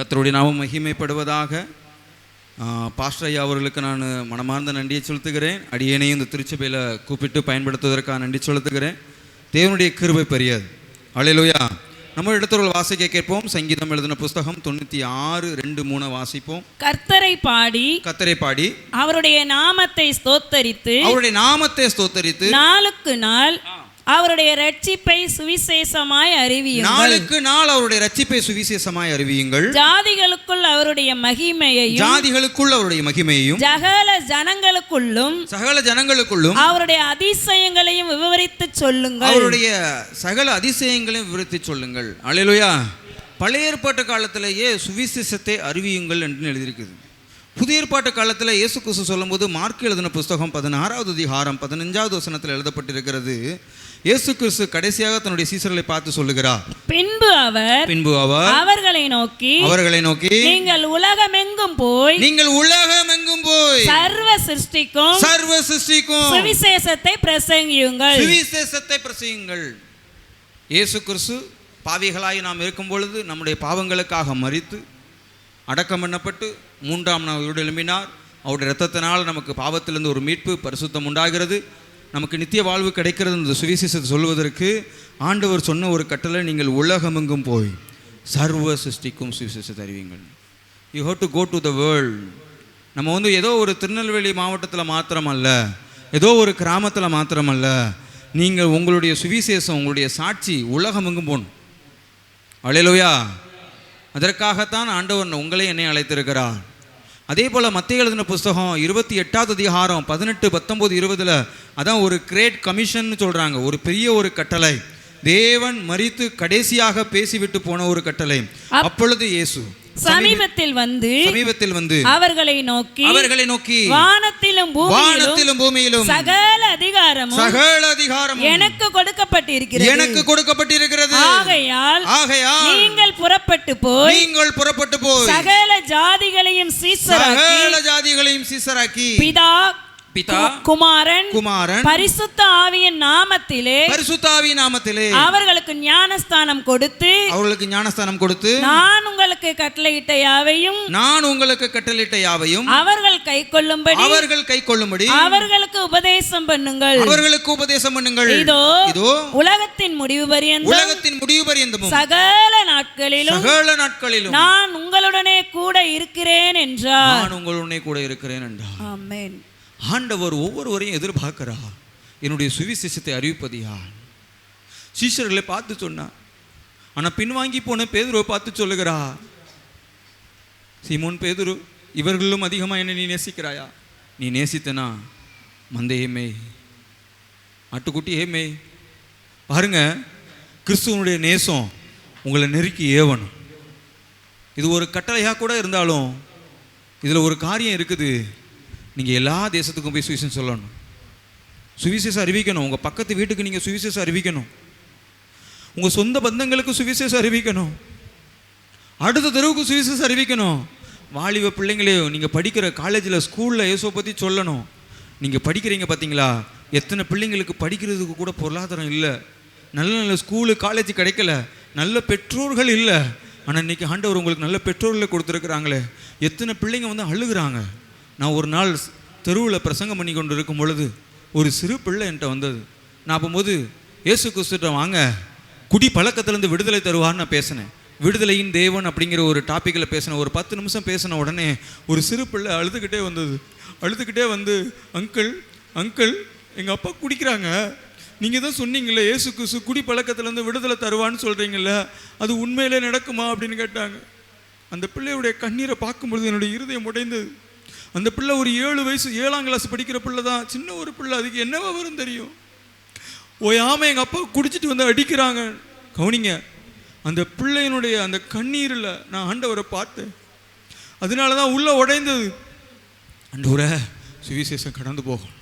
கர்த்தருடைய நாமம் மகிமைப்படுவதாக ஆ, பாஸ்டர் ஐயா அவர்களுக்கு நான் மனமார்ந்த நன்றியை செலுத்துகிறேன். அடியேனையும் இந்த திருச்சபையில் கூப்பிட்டு பயன்படுத்துவதற்காக நன்றி செலுத்துகிறேன். தேவனுடைய கிருபை பெரியது. அலையிலுயா நம்ம இடத்துல வாசிக்க கேட்போம். சங்கீதம் எழுதின புஸ்தகம் தொண்ணூற்றி ஆறு ரெண்டு மூணு வாசிப்போம். கர்த்தரை பாடி கத்தரை பாடி. அவருடைய நாமத்தை ஸ்தோத்தரித்து அவருடைய நாமத்தை ஸ்தோத்தரித்து நாளுக்கு நாள் அவருடைய ரட்சிப்பை சுவிசேஷமாய் அறிவியுங்கள். நாளுக்கு நாள் அவருடைய ரட்சிப்பை சுவிசேஷமாய் அறிவியுங்கள். ஜாதிகளுக்குள் அவருடைய மகிமையையும் ஜாதிகளுக்குள் அவருடைய மகிமையையும் ஜகல ஜனங்களுக்குள்ளும் சகல ஜனங்களுக்குள்ளும் அவருடைய அதிசயங்களையும் விவரித்து சொல்லுங்கள். அவருடைய சகல அதிசயங்களையும் விவரித்து சொல்லுங்கள். அல்லேலூயா பழைய ஏற்பாட்டு காலத்திலேயே சுவிசேஷத்தை அறிவியுங்கள் என்று எழுதியிருக்குது. புதிய ஏற்பாட்டு காலத்தில் இயேசு கிறிஸ்து சொல்லும்போது மார்க் எழுதின புஸ்தகம் பதினாறாவது அதிகாரம் பதினஞ்சாவது வசனத்தில் எழுதப்பட்டிருக்கிறது. இயேசு கிறிஸ்து கடைசியாக தன்னுடைய சீசர்களை பார்த்து சொல்லுகிறார். பின்பு அவர் பின்பு அவர் அவர்களை நோக்கி அவர்களை நோக்கி நீங்கள் உலகமெங்கும் போய் நீங்கள் உலகம் எங்கும் போய் சர்வ சிருஷ்டிக்கும் சர்வ சிருஷ்டிக்கும் சுவிசேஷத்தை பிரசங்கியுங்கள். சுவிசேஷத்தை பிரசையுங்கள் இயேசு கிறிஸ்து பாவிகளாய் நாம் இருக்கும் பொழுது நம்முடைய பாவங்களுக்காக மரித்து அடக்கம் பண்ணப்பட்டு மூன்றாம் நாள் உயிரோடு எழும்பினார். அவருடைய இரத்தத்தினால் நமக்கு பாவத்திலிருந்து ஒரு மீட்பு பரிசுத்தம் உண்டாகிறது. நமக்கு நித்திய வாழ்வு கிடைக்கிறது இந்த சுவிசேஷத்தை சொல்வதற்கு ஆண்டவர் சொன்ன ஒரு கட்டளை நீங்கள் உலகமெங்கும் போய் சர்வ சிருஷ்டிக்கும் சுவிசேஷத்தை அறிவிங்கள் you have to go to the world நம்ம வந்து ஏதோ ஒரு திருநெல்வேலி மாவட்டத்தில் மாத்திரமல்ல ஏதோ ஒரு கிராமத்தில் மாத்திரமல்ல நீங்கள் உங்களுடைய சுவிசேஷம் உங்களுடைய சாட்சி உலகமெங்கும் போகணும். அலையலுயா அதற்காகத்தான் ஆண்டவர் உங்களை என்னை அழைத்திருக்கிறார். அதே போல் மத்திய எழுதின புஸ்தகம் இருபத்தி எட்டாவது அதிகாரம் பதினெட்டு பத்தொம்போது இருபதில் அதான் ஒரு கிரேட் கமிஷன் சொல்கிறாங்க ஒரு பெரிய ஒரு கட்டளை. தேவன் மரித்து கடைசியாக பேசிவிட்டு போன ஒரு கட்டளை. அப்பொழுது இயேசு. சமீபத்தில் வந்து சமீபத்தில் வந்து அவர்களை நோக்கி அவர்களை நோக்கி வானத்திலும் பூமியிலும் வானத்திலும் பூமியிலும் சகல அதிகாரமும் சகல அதிகாரம் எனக்கு கொடுக்கப்பட்டிருக்கிறது. எனக்கு கொடுக்கப்பட்டிருக்கிறது. ஆகையால் ஆகையால் நீங்கள் புறப்பட்டு போய் நீங்கள் புறப்பட்டு போய் சகல ஜாதிகளையும் சீசராக்கி சகல ஜாதிகளையும் சீசராக்கி பிதா பிதா குமாரன் குமாரன் பரிசுத்த ஆவியின் நாமத்திலே பரிசுத்தாவி நாமத்திலே அவர்களுக்கு ஞானஸ்தானம் கொடுத்து அவர்களுக்கு ஞானஸ்தானம் கொடுத்து நான் உங்களுக்கு கட்டளையிட்ட யாவையும் நான் உங்களுக்கு கட்டளிட்ட யாவையும் அவர்கள் கை கொள்ளும்படி அவர்கள் கை கொள்ளும்படி அவர்களுக்கு உபதேசம் பண்ணுங்கள். அவர்களுக்கு உபதேசம் பண்ணுங்கள். இதோ இதோ உலகத்தின் முடிவு பரியந்தம். உலகத்தின் முடிவு பரியந்தமும். சகல நாட்களிலும் சகல நாட்களிலும். நான் உங்களுடனே கூட இருக்கிறேன் என்றார். நான் உங்களுடனே கூட இருக்கிறேன் என்றார். ஆமென். ஆண்டவர் ஒவ்வொருவரையும் எதிர்பார்க்கிறா. என்னுடைய சுவிசேஷத்தை அறிவிப்பதியா? சீஷர்களை பார்த்து சொன்னார் ஆனால் பின்வாங்கி போன பேதுருவை பார்த்து சொல்லுகிறா. சீமோன் பேதுரு இவர்களும் அதிகமாக என்னை நீ நேசிக்கிறாயா? நீ நேசித்தனா? மந்தையமே ஆட்டுக்குட்டியே மே பாருங்க கிறிஸ்துவனுடைய நேசம் உங்களை நெருக்கி ஏவணும். இது ஒரு கட்டளையாக கூட இருந்தாலும் இதில் ஒரு காரியம் இருக்குது. நீங்கள் எல்லா தேசத்துக்கும் போய் சுவிசேஷம் சொல்லணும். சுவிசேஷம் அறிவிக்கணும். உங்கள் பக்கத்து வீட்டுக்கு நீங்கள் சுவிசேஷம் அறிவிக்கணும். உங்கள் சொந்த பந்தங்களுக்கு சுவிசேஷம் அறிவிக்கணும். அடுத்த தெருவுக்கு சுவிசேஷம் அறிவிக்கணும். வாலிப பிள்ளைங்களையோ நீங்கள் படிக்கிற காலேஜில் ஸ்கூலில் இயேசுவை பற்றி சொல்லணும். நீங்கள் படிக்கிறீங்க பார்த்தீங்களா எத்தனை பிள்ளைங்களுக்கு படிக்கிறதுக்கு கூட பொருளாதாரம் இல்லை. நல்ல நல்ல ஸ்கூலு காலேஜ் கிடைக்கல. நல்ல பெற்றோர்கள் இல்லை. ஆனால் இன்னைக்கு ஆண்டவர் உங்களுக்கு நல்ல பெற்றோர்களை கொடுத்துருக்குறாங்களே. எத்தனை பிள்ளைங்க வந்து அழுகிறாங்க. நான் ஒரு நாள் தெருவில் பிரசங்கம் பண்ணி கொண்டு இருக்கும் பொழுது ஒரு சிறு பிள்ளை என்கிட்ட வந்தது. நான் அப்போது இயேசு கிறிஸ்துட்ட வாங்க குடி பழக்கத்துலேருந்து விடுதலை தருவார்னு நான் பேசினேன். விடுதலையின் தேவன் அப்படிங்கிற ஒரு டாப்பிக்கில் பேசினேன். ஒரு பத்து நிமிஷம் பேசின உடனே ஒரு சிறு பிள்ளை அழுதுகிட்டே வந்தது. அழுதுகிட்டே வந்து அங்கிள் அங்கிள் எங்கள் அப்பா குடிக்கிறாங்க. நீங்கள் தான் சொன்னீங்களே ஏசு கிறிஸ்து குடி பழக்கத்துலேருந்து விடுதலை தருவான்னு சொல்கிறீங்கள அது உண்மையிலே நடக்குமா? அப்படின்னு கேட்டாங்க. அந்த பிள்ளையுடைய கண்ணீரை பார்க்கும்பொழுது என்னுடைய இருதயம் உடைந்தது. அந்த பிள்ளை ஒரு ஏழு வயசு ஏழாம் கிளாஸ் படிக்கிற பிள்ளை தான். சின்ன ஒரு பிள்ளை அதுக்கு என்ன விவரம் தெரியும்? ஓயாம எங்கள் அப்பா குடிச்சிட்டு வந்து அடிக்கிறாங்க. கவனிங்க அந்த பிள்ளையினுடைய அந்த கண்ணீரில் நான் ஆண்டவரை பார்த்தேன். அதனால தான் உள்ள உடைந்தது. ஆண்டவரே சுவிசேஷம் கடந்து போகணும்.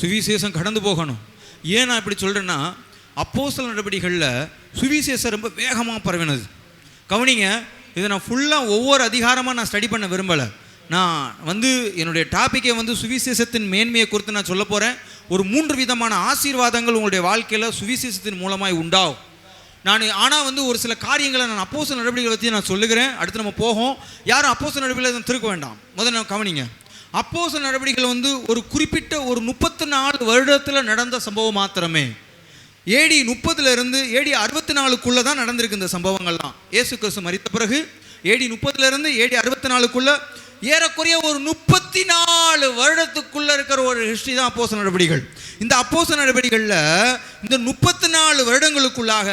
சுவிசேஷம் கடந்து போகணும். ஏன் நான் இப்படி சொல்கிறேன்னா அப்போஸ்தல நடவடிக்கைகளில் சுவிசேஷம் ரொம்ப வேகமாக பரவினது. கவனிங்க இதை நான் ஃபுல்லாக ஒவ்வொரு அதிகாரமாக நான் ஸ்டடி பண்ண விரும்பலை. நான் வந்து என்னுடைய டாப்பிக்கை வந்து சுவிசேஷத்தின் மேன்மையை குறித்து நான் சொல்ல போகிறேன் ஒரு மூன்று விதமான ஆசீர்வாதங்கள் உங்களுடைய வாழ்க்கையில் சுவிசேஷத்தின் மூலமாய் உண்டாகும். நான் ஆனால் வந்து ஒரு சில காரியங்களை நான் அப்போச நடவடிக்கைகளை பற்றி நான் சொல்லுகிறேன். அடுத்து நம்ம போகும் யாரும் அப்போச நடவடிக்கைகளை திருக்க வேண்டாம். முதல்ல நான் கவனிங்க. அப்போச நடவடிக்கைகள் வந்து ஒரு குறிப்பிட்ட ஒரு முப்பத்தி நாலு வருடத்தில் நடந்த சம்பவம் மாத்திரமே. ஏடி முப்பதுலேருந்து ஏடி அறுபத்தி நாலுக்குள்ளே தான் நடந்திருக்கு இந்த சம்பவங்கள்லாம். இயேசு கிறிஸ்து மறித்த பிறகு ஏடி முப்பதுலேருந்து ஏடி அறுபத்தி நாலுக்குள்ளே ஏறக்குறைய ஒரு முப்பத்தி நாலு வருடத்துக்குள்ள இருக்கிற ஒரு ஹிஸ்ட்ரி தான் அப்போச நடவடிக்கைகள். இந்த அப்போச நடவடிக்கைகளில் இந்த முப்பத்தி நாலு வருடங்களுக்குள்ளாக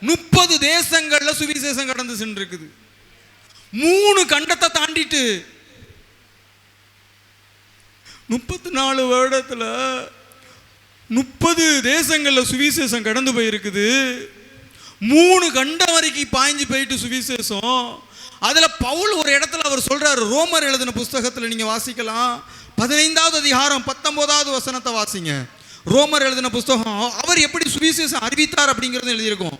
முப்பது தேசங்களில் சுவிசேஷம் கடந்து சென்றிருக்குது. மூணு கண்டத்தை தாண்டிட்டு முப்பத்தி நாலு வருடத்தில் முப்பது தேசங்களில் சுவிசேஷம் கடந்து போயிருக்குது. மூணு கண்டம் வரைக்கும் பாய்ஞ்சு போயிட்டு சுவிசேஷம். அதில் பவுல் ஒரு இடத்துல அவர் சொல்றாரு ரோமர் எழுதின புஸ்தகத்தில் நீங்கள் வாசிக்கலாம். பதினைந்தாவது அதிகாரம் பத்தொன்பதாவது வசனத்தை வாசிங்க. ரோமர் எழுதின புஸ்தகம் அவர் எப்படி சுவிசேஷம் அறிவித்தார் அப்படிங்கிறது எழுதியிருக்கும்.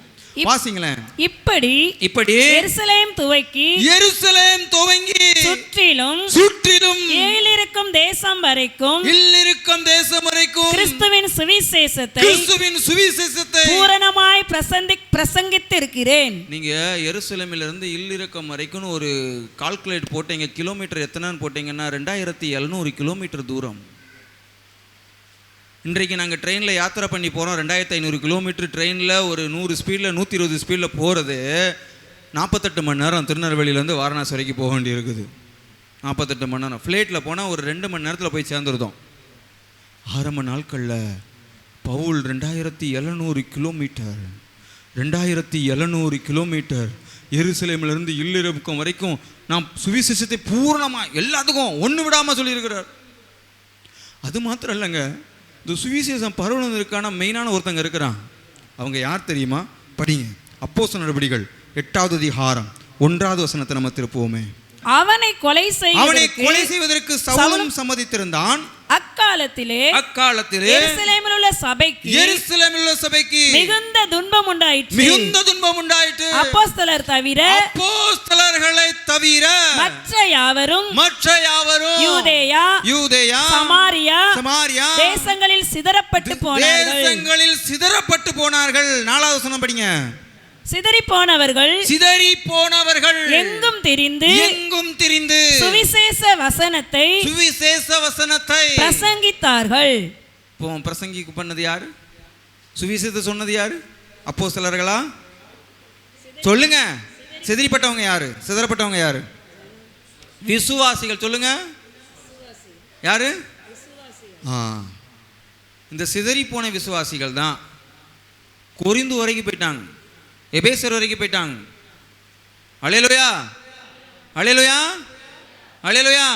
வாசிங்களேன். இப்படி இப்படி எருசலேம் துவக்கி எருசலேம் துவங்கி சுற்றிலும் சுற்றிலும் ஏழிருக்கும் தேசம் வரைக்கும் இல்லிருக்கும் தேசம் வரைக்கும் கிறிஸ்துவின் சுவிசேஷத்தை கிறிஸ்துவின் சுவிசேஷத்தை பிரசந்தி பிரசங்கித்திருக்கிறேன். நீங்க எருசலேமில இருந்து இல்லிரக்கம் வரைக்கும் ஒரு கால்குலேட் போட்டீங்க கிலோமீட்டர் எத்தனைன்னு போட்டீங்கன்னா ரெண்டாயிரத்தி எழுநூறு கிலோமீட்டர் தூரம். இன்றைக்கு நாங்கள் ட்ரெயினில் யாத்திரை பண்ணி போகிறோம் ரெண்டாயிரத்தி ஐநூறு கிலோமீட்டர் ட்ரெயினில் ஒரு நூறு ஸ்பீடில் நூற்றி இருபது ஸ்பீடில் போகிறது நாற்பத்தெட்டு மணி நேரம் திருநெல்வேலியிலேருந்து வாரணாசி வரைக்கும் போக வேண்டியிருக்குது. நாற்பத்தெட்டு மணி நேரம். ஃப்ளைட்டில் போனால் ஒரு ரெண்டு மணி நேரத்தில் போய் சேர்ந்துருந்தோம் ஆரம்ப நாட்களில் பவுல் ரெண்டாயிரத்தி எழுநூறு கிலோமீட்டர் ரெண்டாயிரத்தி எழுநூறு கிலோமீட்டர். எருசலேமிலிருந்து இல்லிரக்கம் வரைக்கும் நாம் சுவிசேஷத்தை பூரணமாக எல்லாத்துக்கும் ஒன்று விடாமல் சொல்லியிருக்கிறார். அது மாத்திரம் இல்லைங்க. இந்த சுவிசேஷம் பரவுனதற்கான மெயினான ஒருத்தங்க இருக்கிறான். அவங்க யார் தெரியுமா? படிங்க. அப்போச நடவடிக்கைகள் எட்டாவது அதிகாரம். ஒன்றாவது வசனத்தை நம்ம திருப்புவோமே. அவனை கொலை அவனை செய்வதற்கு கொலை செய்வதற்கு சவுலும் சம்மதித்திருந்தான். அக்காலத்திலே அக்காலத்திலே எருசலேமில் உள்ள சபைக்கு எருசலேமில் உள்ள சபைக்கு மிகுந்த துன்பம் உண்டாயிற்று. மிகுந்த துன்பம் உண்டாயிற்று. அப்போஸ்தலர் தவிர அப்போஸ்தலர்களை தவிர மற்ற யாவரும் மற்ற யாவரும் யூதேயா யூதேயா சமாரியா சமாரியா தேசங்களில் சிதறப்பட்டு போனார்கள். தேசங்களில் சிதறப்பட்டு போனார்கள். நாலாவது வசனம் படிங்க. சிதறி போனவர்கள் சிதறி போனவர்கள் எங்கும் திரிந்து எங்கும் திரிந்து சுவிசேஷ வசனத்தை சுவிசேஷ வசனத்தை பிரசங்கித்தார்கள். இப்போ பிரசங்கிக்கு பண்ணது யாரு? சுவிசேஷத்தை சொன்னது யாரு? அப்போ சிலர்களா சொல்லுங்க. சிதறிப்பட்டவங்க யாரு? சிதறப்பட்டவங்க யாரு? விசுவாசிகள். சொல்லுங்க. யாரு? ஆ. இந்த சிதறி போன விசுவாசிகள் தான் கொரிந்து வரைக்கும் போயிட்டாங்க. எபேசர் வரைக்கும் போயிட்டாங்க. அலையலுயா அலையலுயா அலையலுயா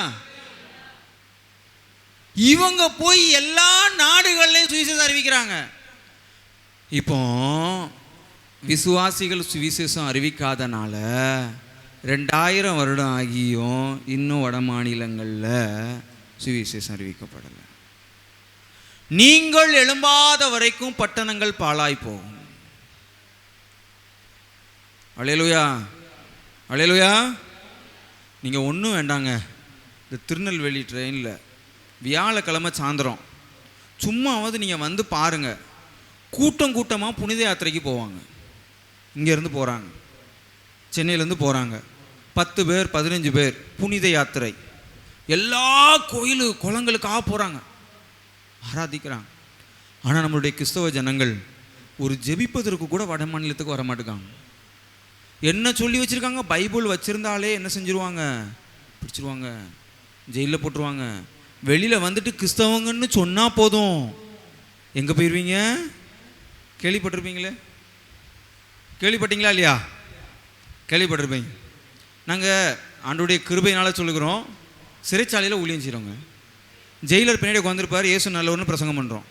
இவங்க போய் எல்லா நாடுகள்லையும் சுவிசேஷம் அறிவிக்கிறாங்க. இப்போ விசுவாசிகள் சுவிசேஷம் அறிவிக்காதனால ரெண்டாயிரம் வருடம் ஆகியும் இன்னும் வட மாநிலங்களில் சுவிசேஷம் அறிவிக்கப்படலை. நீங்கள் எழும்பாத வரைக்கும் பட்டணங்கள் பாழாய் போகும். அலையலுயா அலையலுயா. நீங்கள் ஒன்றும் வேண்டாங்க. இந்த திருநெல்வேலி ட்ரெயினில் வியாழக்கிழமை சாயந்தரம் சும்மாவது நீங்கள் வந்து பாருங்க. கூட்டம் கூட்டமாக புனித யாத்திரைக்கு போவாங்க. இங்கேருந்து போகிறாங்க சென்னையிலேருந்து போகிறாங்க பத்து பேர் பதினஞ்சு பேர் புனித யாத்திரை. எல்லா கோயிலு குளங்களுக்காக போகிறாங்க ஆராதிக்கிறாங்க. ஆனால் நம்மளுடைய கிறிஸ்தவ ஜனங்கள் ஒரு ஜெபிப்பதற்கு கூட வட மாநிலத்துக்கு வர மாட்டேங்காங்க என்ன சொல்லி வச்சுருக்காங்க? பைபிள் வச்சுருந்தாலே என்ன செஞ்சுருவாங்க? பிடிச்சிருவாங்க. ஜெயிலில் போட்டுருவாங்க. வெளியில் வந்துட்டு கிறிஸ்தவங்கன்னு சொன்னால் போதும். எங்கே போயிடுவீங்க கேள்விப்பட்டிருப்பீங்களே? கேள்விப்பட்டீங்களா இல்லையா? கேள்விப்பட்டிருப்பீங்க. நாங்கள் ஆண்டுடைய கிருபையினால் சொல்லுகிறோம். சிறைச்சாலையில் ஊழியம் செய்கிறோங்க ஜெயிலர் பின்னாடி உட்காந்துருப்பார் இயேசு நல்லவர்னு பிரசங்கம் பண்ணுறோம்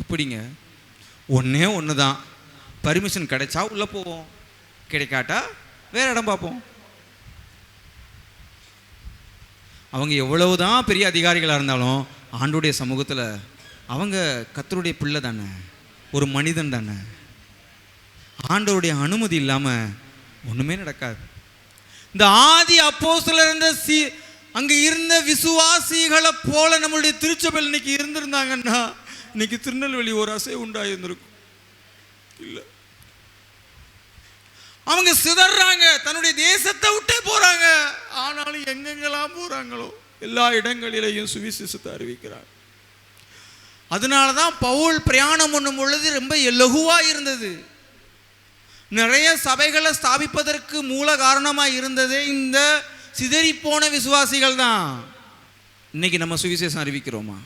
எப்படிங்க? ஒன்றே ஒன்று தான் பர்மிஷன் கிடைச்சா உள்ளே போவோம். கிடைக்காட்டா? வேற இடம் பார்ப்போம். அவங்க எவ்வளவுதான் பெரிய அதிகாரிகளாக இருந்தாலும் ஆண்டுடைய சமூகத்தில் அவங்க கத்தருடைய பிள்ளை தானே. ஒரு மனிதன் தானே. ஆண்டவருடைய அனுமதி இல்லாமல் ஒன்றுமே நடக்காது. இந்த ஆதி அப்போஸில் இருந்த சி அங்கே இருந்த விசுவாசிகளை போல நம்மளுடைய திருச்சபையில் இன்னைக்கு இருந்திருந்தாங்கன்னா இன்னைக்கு திருநெல்வேலி ஒரு அசை உண்டாயிருந்திருக்கும். இல்லை. அவங்க சிதறாங்க. தன்னுடைய தேசத்தை விட்டே போறாங்க. ஆனாலும் எங்கெங்கெல்லாம் போறாங்களோ எல்லா இடங்களிலேயும் சுவிசேஷத்தை அறிவிக்கிறாங்க. அதனால தான் பவுல் பிரயாணம் பண்ணும் பொழுது ரொம்ப லகுவா இருந்தது. நிறைய சபைகளை ஸ்தாபிப்பதற்கு மூல காரணமாக இருந்ததே இந்த சிதறிப்போன விசுவாசிகள் தான் இன்னைக்கு நம்ம சுவிசேஷம் அறிவிக்கிறோமா?